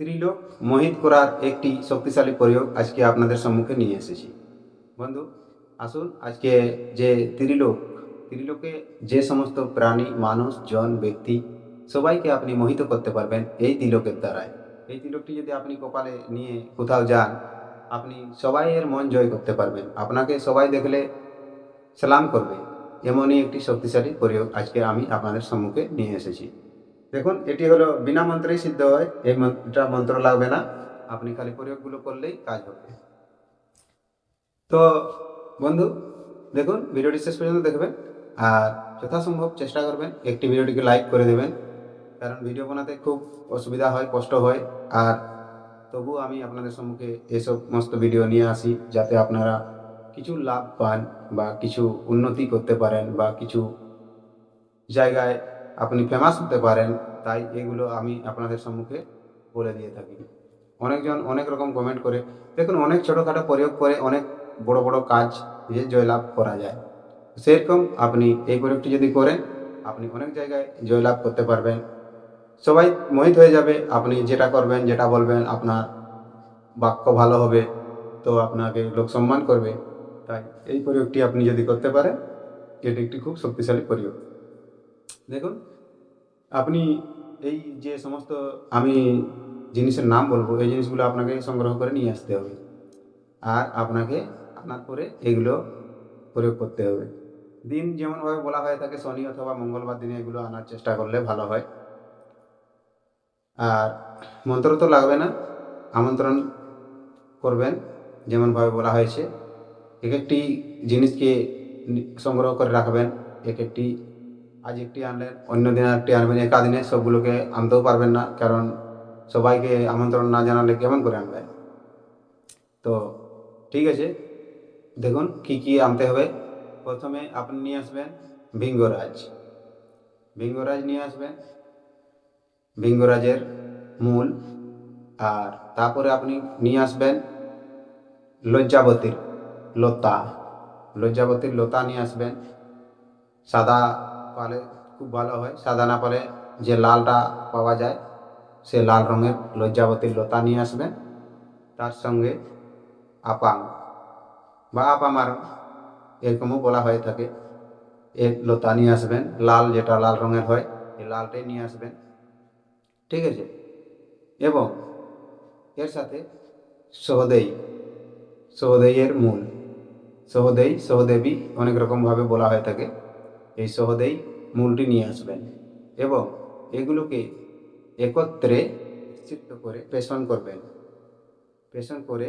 ত্রিলোক মোহিত করার একটি শক্তিশালী প্রয়োগ আজকে আপনাদের সম্মুখে নিয়ে এসেছি। বন্ধু, আসুন আজকে যে ত্রিলোক, ত্রিলোকে যে সমস্ত প্রাণী, মানুষ, জন, ব্যক্তি সবাইকে আপনি মোহিত করতে পারবেন এই তিলকের দ্বারায়। এই তিলকটি যদি আপনি কপালে নিয়ে কোথাও যান, আপনি সবাইয়ের মন জয় করতে পারবেন। আপনাকে সবাই দেখলে সালাম করবে। এমনই একটি শক্তিশালী প্রয়োগ আজকে আমি আপনাদের সম্মুখে নিয়ে এসেছি। দেখুন, এটি হলো বিনা মন্ত্রেই সিদ্ধ হয়। এই মন্ত্রটা মন্ত্র লাগবে না। আপনি খালি প্রয়োগগুলো করলেই কাজ হবে। তো বন্ধু, দেখুন, ভিডিওটি শেষ পর্যন্ত দেখবেন। আর যথাসম্ভব চেষ্টা করবেন একটি ভিডিওটিকে লাইক করে দেবেন। কারণ ভিডিও বানাতে খুব অসুবিধা হয়, কষ্ট হয়। আর তবু আমি আপনাদের সম্মুখে এই সমস্ত ভিডিও নিয়ে আসি, যাতে আপনারা কিছু লাভ পান বা কিছু উন্নতি করতে পারেন বা কিছু জায়গায় আপনি ফেমাস হতে পারেন, তাই এগুলো আমি আপনাদের সম্মুখে বলে দিয়ে থাকি। অনেকজন অনেক রকম কমেন্ট করে, দেখুন অনেক ছোটোখাটো প্রয়োগ করে অনেক বড় বড় কাজ যে জয়লাভ করা যায়। সেরকম আপনি এই প্রয়োগটি যদি করেন, আপনি অনেক জায়গায় জয়লাভ করতে পারবেন। সবাই মোহিত হয়ে যাবে, আপনি যেটা করবেন, যেটা বলবেন, আপনার বাক্য ভালো হবে, তো আপনাকে লোক সম্মান করবে। তাই এই প্রয়োগটি আপনি যদি করতে পারেন, এটি একটি খুব শক্তিশালী প্রয়োগ। দেখুন আপনি এই যে সমস্ত আমি জিনিসের নাম বলব, এই জিনিসগুলো আপনাকে সংগ্রহ করে নিয়ে আসতে হবে। আর আপনাকে আনার পরে এগুলো প্রয়োগ করতে হবে। দিন যেমনভাবে বলা হয় তাকে শনি অথবা মঙ্গলবার দিনে এগুলো আনার চেষ্টা করলে ভালো হয়। আর মন্ত্র তো লাগবে না, আমন্ত্রণ করবেন, যেমনভাবে বলা হয়েছে। এক একটি জিনিসকে সংগ্রহ করে রাখবেন, এক একটি আজ একটি আনলেন অন্য দিন একটি আনবেন একাদিনে সবগুলোকে আনতেও পারবেন না, কারণ সবাইকে আমন্ত্রণ না জানালে কেমন করে আনবেন তো ঠিক আছে, দেখুন কি কি আনতে হবে। প্রথমে আপনি নিয়ে আসবেন ভিঙ্গরাজ। ভিঙ্গরাজ নিয়ে আসবেন, ভিঙ্গরাজের মূল, আর তারপরে আপনি নিয়ে আসবেন লজ্জাবতীর লতা। লজ্জাবতীর লতা নিয়ে আসবেন, সাদা পালে খুব ভালো হয়। সাদা না পালে যে লালটা পাওয়া যায়, সে লাল রঙের লজ্জাবতীর লতা নিয়ে আসবেন তার সঙ্গে আপাং বা আপামারং এরকমও বলা হয়ে থাকে। এর লতা নিয়ে আসবেন। লাল যেটা লাল রঙের হয় এই লালটাই নিয়ে আসবেন। ঠিক আছে? এবং এর সাথে সহদেই, সহদেইয়ের মূল, সহদেই, সহদেবী অনেক রকমভাবে বলা হয়ে থাকে। এই সহদেই মূলটি নিয়ে আসবেন এবং এগুলোকে একত্রে মিশ্রিত করে পেষণ করবেন। পেষণ করে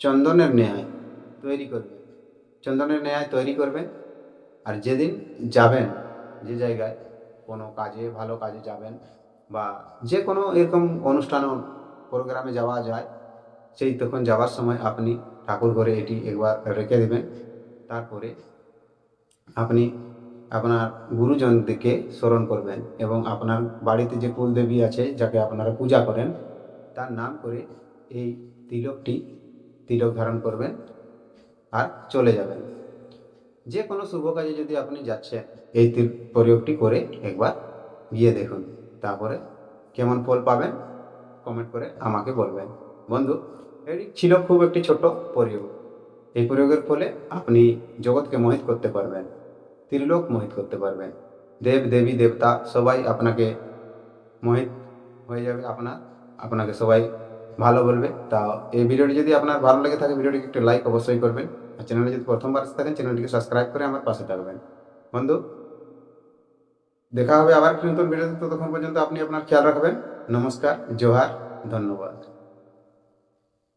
চন্দনের ন্যায় তৈরি করবেন। চন্দনের ন্যায় তৈরি করবেন আর যেদিন যাবেন, যে জায়গায় কোনো কাজে, ভালো কাজে যাবেন বা যে কোনো এরকম অনুষ্ঠান প্রোগ্রামে যাওয়া যায়, সেই তখন যাওয়ার সময় আপনি ঠাকুর ঘরে এটি একবার রেখে দেবেন। তারপরে আপনি আপনার গুরুজনদেরকে স্মরণ করবেন এবং আপনার বাড়িতে যে কুলদেবী আছে, যাকে আপনারা পূজা করেন, তার নাম করে এই তিলকটি তিলক ধারণ করবেন আর চলে যাবেন। যে কোনো শুভ কাজে যদি আপনি যাচ্ছেন, এই তিল- প্রয়োগটি করে একবার গিয়ে দেখুন। তারপরে কেমন ফল পাবেন কমেন্ট করে আমাকে বলবেন। বন্ধু, এটি ছিল খুব একটি ছোট প্রয়োগ। এই প্রয়োগের ফলে আপনি জগৎকে মোহিত করতে পারবেন। ত্রিলোক মোহিত করতে পারবেন দেব, দেবী, দেবতা সবাই আপনাকে মোহিত হয়ে যাবে, আপনার, আপনাকে সবাই ভালো বলবে। তা এই ভিডিওটি যদি আপনার ভালো লেগে থাকে, ভিডিওটিকে একটু লাইক অবশ্যই করবেন। আর চ্যানেলে যদি প্রথমবার থাকেন চ্যানেলটিকে সাবস্ক্রাইব করে আমার পাশে থাকবেন। বন্ধু, দেখা হবে আবার নতুন ভিডিওতে। ততক্ষণ পর্যন্ত আপনি আপনার খেয়াল রাখবেন। নমস্কার, জোহার, ধন্যবাদ।